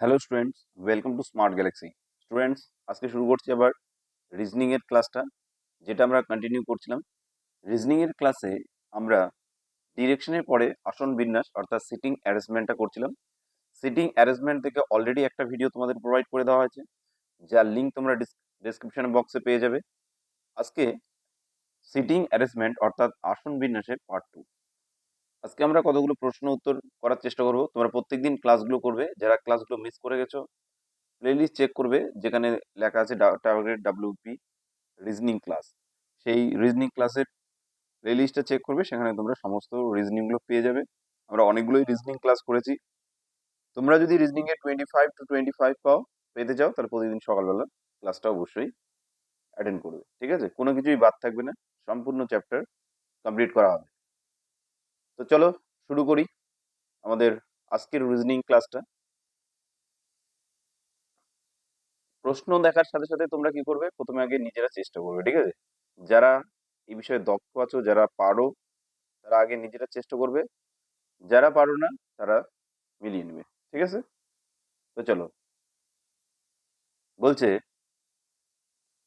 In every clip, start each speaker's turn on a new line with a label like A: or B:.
A: Hello students welcome to smart galaxy students আজকে শুরু করছি আবার রিজনিংয়ের ক্লাসটা যেটা আমরা কন্টিনিউ করছিলাম। রিজনিংয়ের ক্লাসে আমরা ডিরেকশনের পরে আসন বিন্যাস, অর্থাৎ সিটিং অ্যারেঞ্জমেন্টটা করছিলাম। সিটিং অ্যারেঞ্জমেন্ট থেকে অলরেডি একটা ভিডিও তোমাদের প্রোভাইড করে দেওয়া হয়েছে, যার লিঙ্ক তোমরা ডিসক্রিপশন বক্সে পেয়ে যাবে। আজকে সিটিং অ্যারেঞ্জমেন্ট অর্থাৎ আসন বিন্যাসের পার্ট টু আজকে আমরা কতগুলো প্রশ্ন উত্তর করার চেষ্টা করব। তোমরা প্রত্যেকদিন ক্লাসগুলো করবে। যারা ক্লাসগুলো মিস করে গেছো প্লেলিস্ট চেক করবে, যেখানে লেখা আছে টার্গেট ডাব্লিউপি রিজনিং ক্লাস সেই রিজনিং ক্লাসের প্লেলিস্টটা চেক করবে, সেখানে তোমরা সমস্ত রিজনিংগুলো পেয়ে যাবে। আমরা অনেকগুলোই রিজনিং ক্লাস করেছি। তোমরা যদি রিজনিং এর twenty five to twenty five পাও, পেতে চাও, তাহলে প্রতিদিন সকালবেলা ক্লাসটা অবশ্যই অ্যাটেন্ড করবে। ঠিক আছে? কোনো কিছুই বাদ থাকবে না। সম্পূর্ণ চ্যাপ্টার কমপ্লিট করা হবে। তো চলো শুরু করি আমাদের আজকের রিজনিং ক্লাসটা প্রশ্ন দেখার সাথে সাথে তোমরা কি করবে? প্রথমে আগে নিজেরা চেষ্টা করবে, ঠিক আছে? যারা এই বিষয়ে দক্ষ আছো, যারা পারো, তারা আগে নিজেরা চেষ্টা করবে। যারা পারো না, তারা মিলিয়ে নেবে, ঠিক আছে? তো চলো। বলছে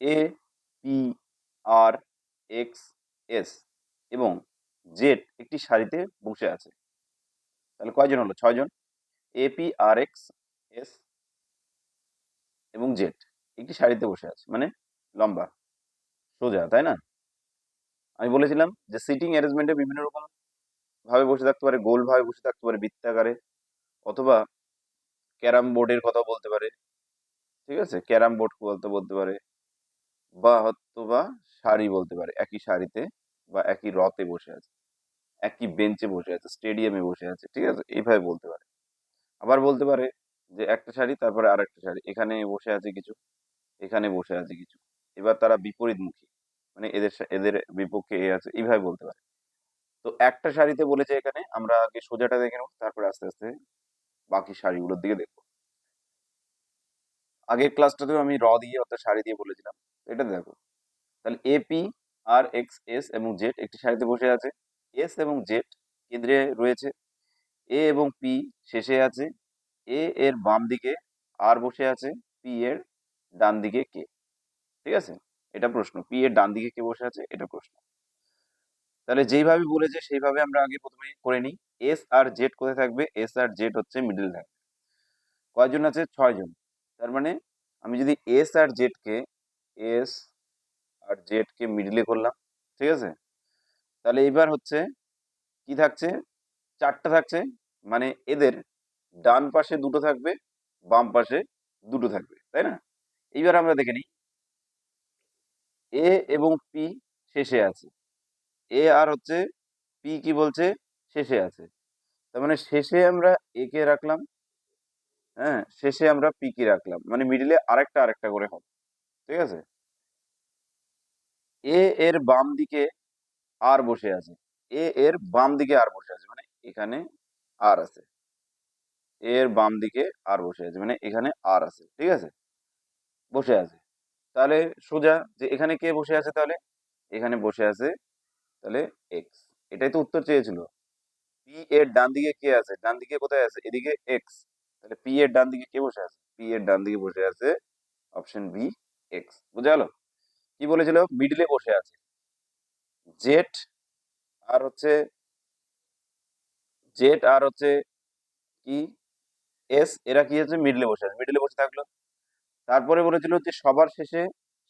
A: A P R X S এবং জেড একটি সারিতে বসে আছে। তাহলে কয়জন হলো? ছয়জন। A P R, X, S এবং জেড একটি সারিতে বসে আছে মানে লম্বা, সোজা, তাই না? আমি বলেছিলাম যে সিটিং অ্যারেঞ্জমেন্টে বিভিন্ন রকম ভাবে বসে থাকতে পারে, গোল ভাবে বসে থাকতে পারে, বৃত্তাকারে অথবা ক্যারাম বোর্ডের কথা বলতে পারে, ঠিক আছে? ক্যারাম বোর্ড বলতে বলতে পারে বা হয়তো বা সারি বলতে পারে, একই শাড়িতে বা একই রথে বসে আছে। একই বেঞ্চে বসে আছে স্টেডিয়ামে বসে আছে, ঠিক আছে? এইভাবে বলতে পারে। আবার বলতে পারে যে একটা শাড়ি, তারপরে আর একটা শাড়ি। এখানে বসে আছে কিছু, এখানে বসে আছে কিছু। এবার তারা বিপরীতমুখী মানে এদের এদের বিপক্ষে এ আছে, এইভাবে বলতে পারে। তো একটা শাড়িতে বলেছে এখানে, আমরা আগে সোজাটা দেখে নেব, তারপরে আস্তে আস্তে বাকি শাড়িগুলোর দিকে দেখব। আগের ক্লাসটাতেও আমি র দিয়ে, অর্থাৎ শাড়ি দিয়ে বলেছিলাম। এটা দেখো। তাহলে A P R X S এবং জেড একটি শাড়িতে বসে আছে। এস এবং জেড কেন্দ্রে রয়েছে। এ এবং পি শেষে আছে। এ এর বাম দিকে আর বসে আছে, পি এর ডান দিকে কে। ঠিক আছে? এটা প্রশ্ন। পি এর ডান দিকে কে বসে আছে? এটা প্রশ্ন। তাহলে যেইভাবে বলেছে, সেইভাবে আমরা আগে প্রথমে করে নিই। এস আর জেড কোথায় থাকবে? এস আর জেড হচ্ছে মিডল থাকবে। কয়জন আছে? ছয়জন। তার মানে আমি যদি এস আর জেড কে, এস আর জেড কে মিডলে করলাম, ঠিক আছে? তাহলে এবার হচ্ছে কি থাকছে? চারটা থাকছে। মানে এদের ডান পাশে দুটো থাকবে, বাম পাশে দুটো থাকবে, তাই না? এইবার আমরা দেখে নিই। এ এবং পি শেষে আছে। এ আর হচ্ছে পি কি বলছে? শেষে আছে। তার মানে শেষে আমরা এ কে রাখলাম হ্যাঁ? শেষে আমরা পি কি রাখলাম। মানে মিডিলে আরেকটা আরেকটা করে হবে। ঠিক আছে? এ এর বাম দিকে আর বসে আছে। এ এর বাম দিকে আর বসে আছে মানে এখানে আর আছে। এর বাম দিকে আর বসে আছে মানে এখানে আর আছে, ঠিক আছে? বসে আছে। তাহলে সোজা যে এখানে কে বসে আছে তাহলে? এখানে বসে আছে তাহলে এক্স এটাই তো উত্তর চেয়েছিল। পি এর ডান দিকে কে আছে? ডান দিকে কোথায় আছে? এদিকে এক্স তাহলে পি এর ডান দিকে কে বসে আছে? পি এর ডান দিকে বসে আছে অপশন বি এক্স বুঝা গেল? কি বলেছিল? মিডলে বসে আছে। জেড আর হচ্ছে জেড আর হচ্ছে কি? এস এরা কি হচ্ছে? মিডলে বসে আছে। মিডলে বসে থাকল। তারপরে বলেছিল যে সবার শেষে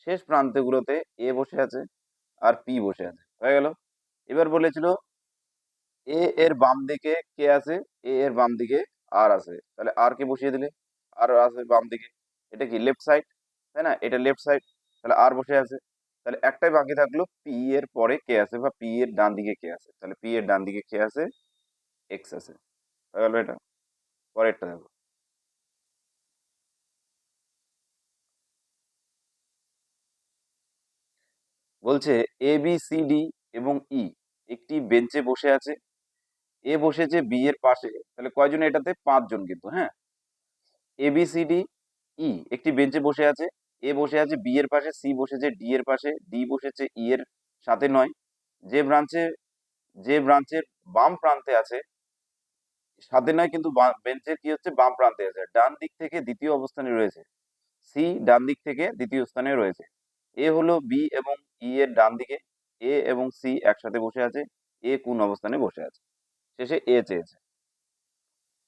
A: শেষ প্রান্তগুলোতে এ বসে আছে আর পি বসে আছে। হয়ে গেল। এবার বলেছিল এ এর বাম দিকে কে আছে? এ এর বাম দিকে আর আছে। তাহলে আর কে বসিয়ে দিলে। আর আছে বাম দিকে। এটা কি লেফট সাইড তাই না? এটা লেফট সাইড তাহলে আর বসে আছে। তাহলে একটাই বাকি থাকল পি এর পরে কে আছে বা পি এর ডান দিকে কে আছে। তাহলে পি এর ডান দিকে কে আছে এক্স আছে। হয়ে গেল এটা। পরেরটা দেখো। বলছে এ বি সি ডি এবং ই একটি বেঞ্চে বসে আছে। এ বসেছে বি এর পাশে। তাহলে কয়জন এটাতে? পাঁচজন কিন্তু হ্যাঁ? A B C D E একটি বেঞ্চে বসে আছে। এ বসে আছে, বি এর পাশে, সি বসেছে, ডি এর পাশে, ডি বসেছে, ই এর সাথে নয়। যে ব্রাঞ্চে যে ব্রাঞ্চের বাম প্রান্তে আছে, সাথে নয় কিন্তু বেঞ্চের কি হচ্ছে, বাম প্রান্তে আছে। ডান দিক থেকে দ্বিতীয় অবস্থানে রয়েছে, সি ডান দিক থেকে দ্বিতীয় স্থানে রয়েছে। এ হলো বি এবং ই এর ডান দিকে, এ এবং সি একসাথে বসে আছে, এ কোন অবস্থানে বসে আছে? শেষে এ চেয়েছে।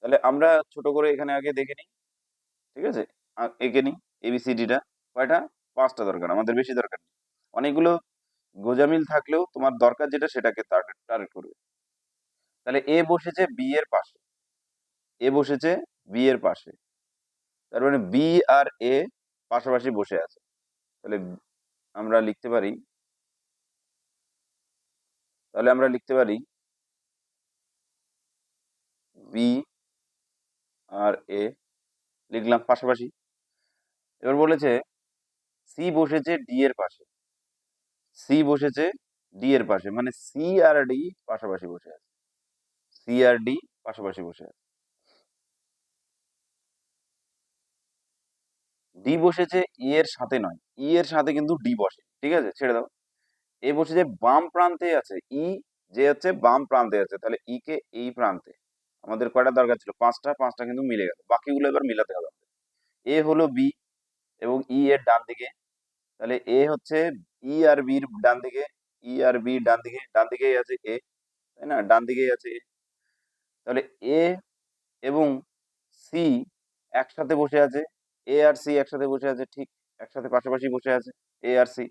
A: তাহলে আমরা ছোট করে এখানে আগে দেখে নিই, ঠিক আছে? এঁকে নিই এবিসিডিটা কয়টা? পাঁচটা দরকার, আমাদের বেশি দরকার নেই। অনেকগুলো গোজামিল থাকলেও তোমার দরকার যেটা সেটাকে টার্গেট করবে। তাহলে এ বসেছে বি এর পাশে। এ বসেছে বি এর পাশে। তার মানে বি আর এ পাশাপাশি বসে আছে। তাহলে আমরা লিখতে পারি, তাহলে আমরা লিখতে পারি বি আর এ লিখলাম পাশাপাশি। এবার বলেছে সি বসেছে ডি এর পাশে। সি বসেছে ডি এর পাশে মানে সি আর ডি পাশাপাশি বসে আছে। সি আর ডি পাশাপাশি বসে আছে। ডি বসেছে ই এর সাথে নয়। ই এর সাথে কিন্তু ডি বসে, ঠিক আছে? ছেড়ে দাও। এ বসেছে বাম প্রান্তে আছে। ই যে হচ্ছে বাম প্রান্তে আছে, তাহলে ই কে এই প্রান্তে। আমাদের কয়টা দরকার ছিল? পাঁচটা পাঁচটা কিন্তু মিলে গেল। বাকিগুলো এবার মিলাতে হবে এ হলো বি এবং ই এর ডান দিকে। তাহলে এ হচ্ছে ই আর বির ডান দিকে ই আর বি ডান দিকে, ডান দিকেই আছে এ তাই না? ডান দিকেই আছে এ তাহলে এ এবং সি একসাথে বসে আছে এ আর সি একসাথে বসে আছে, ঠিক একসাথে পাশাপাশি বসে আছে এ আর সি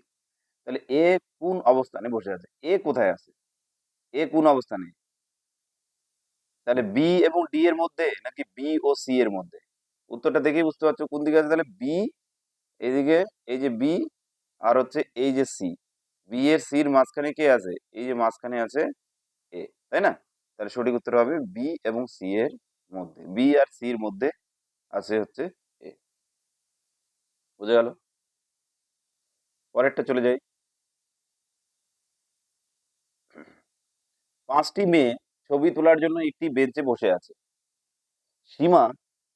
A: তাহলে এ কোন অবস্থানে বসে আছে? এ কোথায় আছে? এ কোন অবস্থানে? তাহলে বি এবং ডি এর মধ্যে নাকি বি ও সি এর মধ্যে? উত্তরটা দেখেই বুঝতে পারছ কোন দিকে আছে? তাহলে বি এইদিকে এই যে বি আর হচ্ছে এই যে সি বি এর সির মাঝখানে কে আছে? এই যে মাঝখানে আছে এ তাই না? তাহলে সঠিক উত্তর হবে বি এবং সি এর মধ্যে বি আর সি এর মধ্যে আছে হচ্ছে এ বুঝে গেল? পরেরটা চলে যাই। পাঁচটি মেয়ে ছবি তোলার জন্য একটি বেঞ্চে বসে আছে। সীমা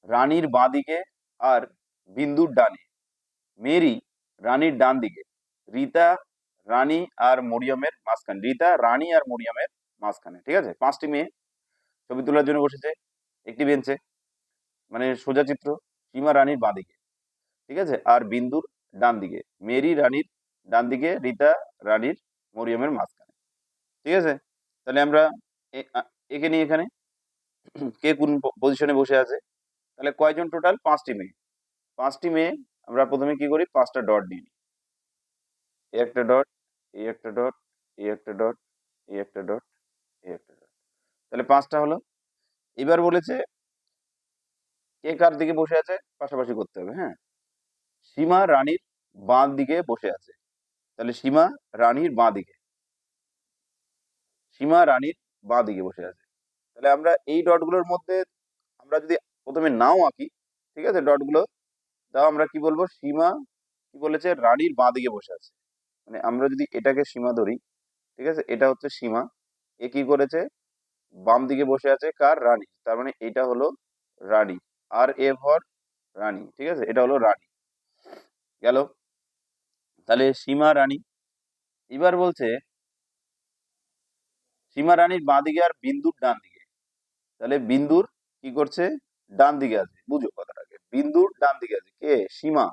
A: রানীর বাঁদিকে আর বিন্দুর ডানে। মেরি রানীর ডান দিকে রীতা, রানী আর মরিয়মের মাঝখানে। রীতা, রানী আর মরিয়মের মাঝখানে, ঠিক আছে? পাঁচটি মেয়ে ছবি তোলার জন্য বসেছে, একটি বেঞ্চে মানে সোজা চিত্র, সীমা রানীর বাঁদিকে, ঠিক আছে? আর বিন্দুর ডান দিকে মেরি রানীর ডান দিকে রীতা রানীর মরিয়মের মাঝখানে, ঠিক আছে? তাহলে আমরা একে নিয়ে এখানে কে কোন পজিশনে বসে আছে? তাহলে কয়জন টোটাল পাঁচটি মেয়ে। পাঁচটি মেয়ে আমরা প্রথমে কি করি? পাঁচটা ডট নিয়ে নিই। এই একটা ডট, এই একটা ডট, এই একটা ডট, এই একটা ডট, এই একটা ডট। তাহলে পাঁচটা হলো। এবার বলেছে কে কার দিকে বসে আছে? পাশাপাশি করতে হবে হ্যাঁ? সীমা রানীর বাঁ দিকে বসে আছে। তাহলে সীমা রানীর বাঁ দিকে। সীমা রানীর বাঁ দিকে বসে আছে। তাহলে আমরা এই ডটগুলোর মধ্যে আমরা যদি প্রথমে নাও আঁকি, ঠিক আছে? ডটগুলো তাও আমরা কি বলব? সীমা কি বলেছে? রানীর বাঁ দিকে বসে আছে। মানে আমরা যদি এটাকে সীমা ধরি, ঠিক আছে? এটা হচ্ছে সীমা। এ কি করেছে? বাম দিকে বসে আছে কার? রানী। তার মানে এটা হলো রানী। আর এ ভর রানী, ঠিক আছে? এটা হলো রানী। গেল। তাহলে সীমা, রানী। এবার বলছে, সীমা, রানীর বাঁ দিকে আর বিন্দুর ডান দিকে। তাহলে বিন্দুর কি করছে? ডান দিকে আছে। বুঝো কথাটাকে বিন্দুর ডান দিকে আছে, কে? সীমা।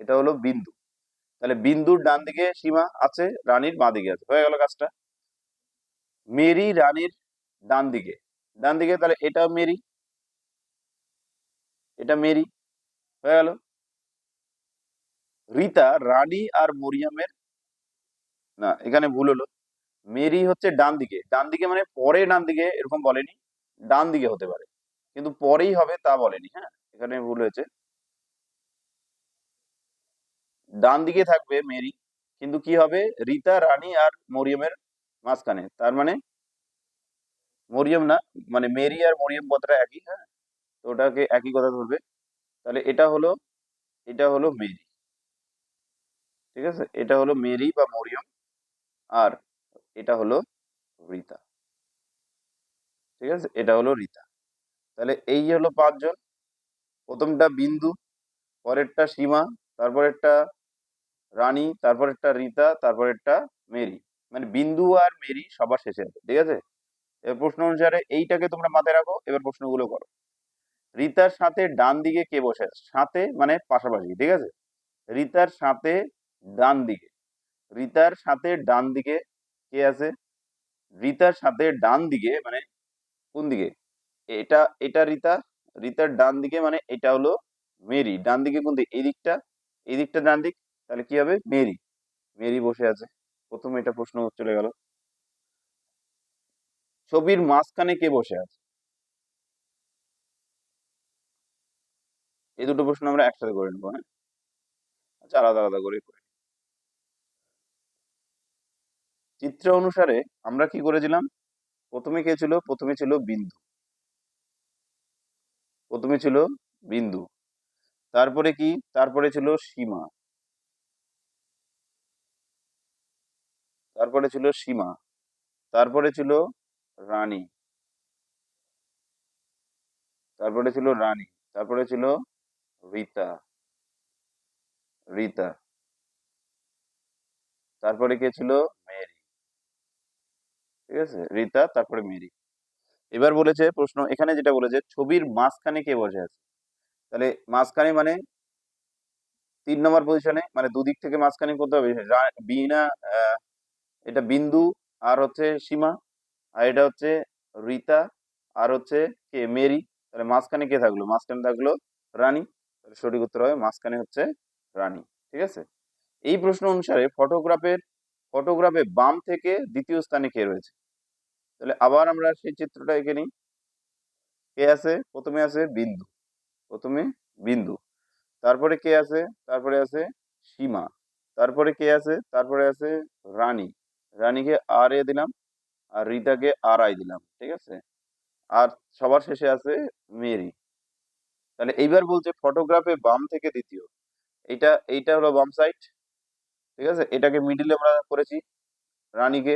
A: এটা হলো বিন্দু। তাহলে বিন্দুর ডান দিকে সীমা আছে, রানীর বাঁ দিকে আছে। হয়ে গেল কাজটা। মেরি রানীর ডান দিকে ডান দিকে তাহলে এটা মেরি। এটা মেরি। হয়ে গেল। রীতা, রানী আর মরিয়ামের না, এখানে ভুল হলো। মেরি হচ্ছে ডান দিকে ডান দিকে মানে পরে ডান দিকে এরকম বলেনি। ডান দিকে হতে পারে। কিন্তু পরেই হবে তা বলেনি হ্যাঁ? এখানে ভুল হয়েছে। ডান দিকে থাকবে মেরি, কিন্তু কি হবে? রীতা, রানী আর মরিয়মের মাঝখানে। তার মানে মরিয়ম না মানে মেরি আর মরিয়ম কথাটা একই? হ্যাঁ তো ওটাকে একই কথা ধরবে। তাহলে এটা হলো এটা হলো মেরি। ঠিক আছে? এটা হলো মেরি বা মরিয়ম আর এটা হলো রীতা। ঠিক আছে? এটা হলো রীতা। তাহলে এই হলো পাঁচজন। প্রথমটা বিন্দু, পরেরটা সীমা, তারপরেরটা রানী, তারপরেরটা রীতা, তারপরেরটা মেরি। মানে বিন্দু আর মেরি সবার শেষে আছে, ঠিক আছে? এবার প্রশ্ন অনুসারে এইটাকে তোমরা মাথায় রাখো, এবার প্রশ্নগুলো করো। রিতার সাথে ডান দিকে কে বসে আছে? সাথে মানে পাশাপাশি, ঠিক আছে? রিতার সাথে ডান দিকে। রিতার সাথে ডান দিকে কে আছে? রিতার সাথে ডান দিকে মানে কোন দিকে? এটা এটা রিতা রিতার ডান দিকে মানে এটা হলো মেরি। ডান দিকে কোন দিক? এই দিকটা। এই দিকটা ডান দিক। তাহলে কি হবে? মেরি। মেরি বসে আছে। প্রথমে এটা প্রশ্ন চলে গেল। ছবির মাঝখানে কে বসে আছে? এই দুটো প্রশ্ন আমরা একসাথে করে নেব হ্যাঁ? আচ্ছা আলাদা আলাদা করে করি চিত্র অনুসারে আমরা কি করেছিলাম? প্রথমে কে ছিল? প্রথমে ছিল বিন্দু। প্রথমে ছিল বিন্দু, তারপরে কি? তারপরে ছিল সীমা। তারপরে ছিল সীমা, তারপরে ছিল রানী। তারপরে ছিল রানী, তারপরে ছিল রীতা। রীতা। তারপরে কে ছিল? মেরি। ঠিক আছে? রীতা, তারপরে মেরি। এবার বলেছে প্রশ্ন, এখানে যেটা বলেছে, ছবির মাঝখানে কে বসে আছে? তাহলে মাঝখানে মানে তিন নম্বর পজিশনে মানে দুদিক থেকে মাঝখানে করতে হবে বিনা এটা বিন্দু, আর হচ্ছে সীমা, আর এটা হচ্ছে রীতা, আর হচ্ছে কে, মেরি, তাহলে মাঝখানে কে থাকল? মাঝখানে থাকল রানী, তাহলে সঠিক উত্তর হবে মাঝখানে হচ্ছে রানী, ঠিক আছে? এই প্রশ্ন অনুসারে ফটোগ্রাফের ফটোগ্রাফে বাম থেকে দ্বিতীয় স্থানে কে রয়েছে? তাহলে আবার আমরা সেই চিত্রটা এঁকে নিই। কে আছে? প্রথমে আছে বিন্দু। প্রথমে বিন্দু। তারপরে কে আছে? তারপরে আছে সীমা। তারপরে কে আছে? তারপরে আছে রানী। রানীকে আর এ দিলাম আর রিতাকে আর আই দিলাম, ঠিক আছে? আর সবার শেষে আছে মেরি। তাহলে এইবার বলছে ফটোগ্রাফে বাম থেকে দ্বিতীয়। এইটা এইটা হলো বাম সাইড, ঠিক আছে? এটাকে মিডিলে আমরা করেছি রানীকে।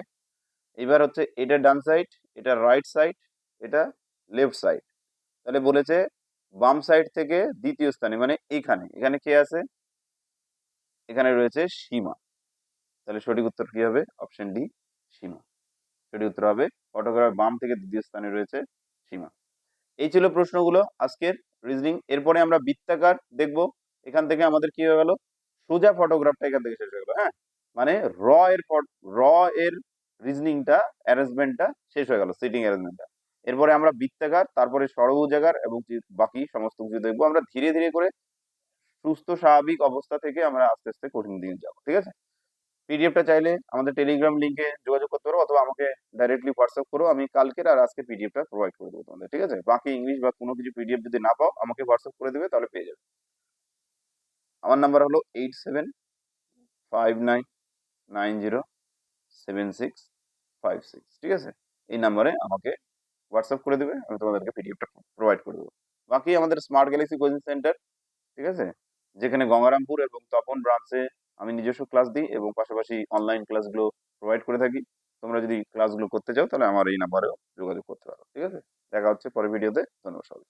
A: এবার হচ্ছে এটা ডান সাইড, এটা রাইট সাইড, এটা লেফট সাইড। তাহলে বলেছে বাম সাইড থেকে দ্বিতীয় স্থানে মানে এইখানে এখানে কে আছে? এখানে রয়েছে সীমা। তাহলে সঠিক উত্তর কি হবে? Option D, Seema. সঠিক উত্তর হবে ফটোগ্রাফ বাম থেকে দ্বিতীয় স্থানে রয়েছে সীমা। এই ছিল প্রশ্নগুলো আজকের রিজনিং এরপরে আমরা বৃত্তাকার দেখব। এখান থেকে আমাদের কি হয়ে গেল? সোজা ফটোগ্রাফটা এখান থেকে শেষ হয়ে গেল হ্যাঁ? মানে র এর র এর রিজনিংটা অ্যারেঞ্জমেন্টটা শেষ হয়ে গেল সিটিং অ্যারেঞ্জমেন্টটা এরপরে আমরা বৃত্তাকার, তারপরে সরবুজাকার এবং বাকি সমস্ত কিছু দেখব, আমরা ধীরে ধীরে করে সুস্থ, স্বাভাবিক অবস্থা থেকে আমরা আস্তে আস্তে কঠিন দিকে যাব, ঠিক আছে? পিডিএফটা চাইলে আমাদের টেলিগ্রাম লিঙ্কে যোগাযোগ করতে পারো, অথবা আমাকে ডাইরেক্টলি হোয়াটসঅ্যাপ করো, আমি কালকের আর আজকে পিডিএফটা প্রোভাইড করে দেবো তোমাদের, ঠিক আছে? বাকি ইংলিশ বা কোনো কিছু পিডিএফ যদি না পাও, আমাকে হোয়াটসঅ্যাপ করে দেবে, তাহলে পেয়ে যাবে। আমার নাম্বার হলো eight seven five nine nine zero seven six five six ঠিক আছে? এই নাম্বারে আমাকে হোয়াটসঅ্যাপ করে দেবে, আমি তোমাদেরকে পিডিএফটা প্রোভাইড করে দেবো। বাকি আমাদের স্মার্ট গ্যালাক্সি কোচিং সেন্টার ঠিক আছে? যেখানে গঙ্গারামপুর এবং তপন ব্রাঞ্চে আমি নিজস্ব ক্লাস দিই এবং পাশাপাশি অনলাইন ক্লাসগুলো প্রোভাইড করে থাকি। তোমরা যদি ক্লাসগুলো করতে চাও, তাহলে আমার এই নাম্বারেও যোগাযোগ করতে পারো, ঠিক আছে? দেখা হচ্ছে পরের ভিডিওতে ধন্যবাদ সবাই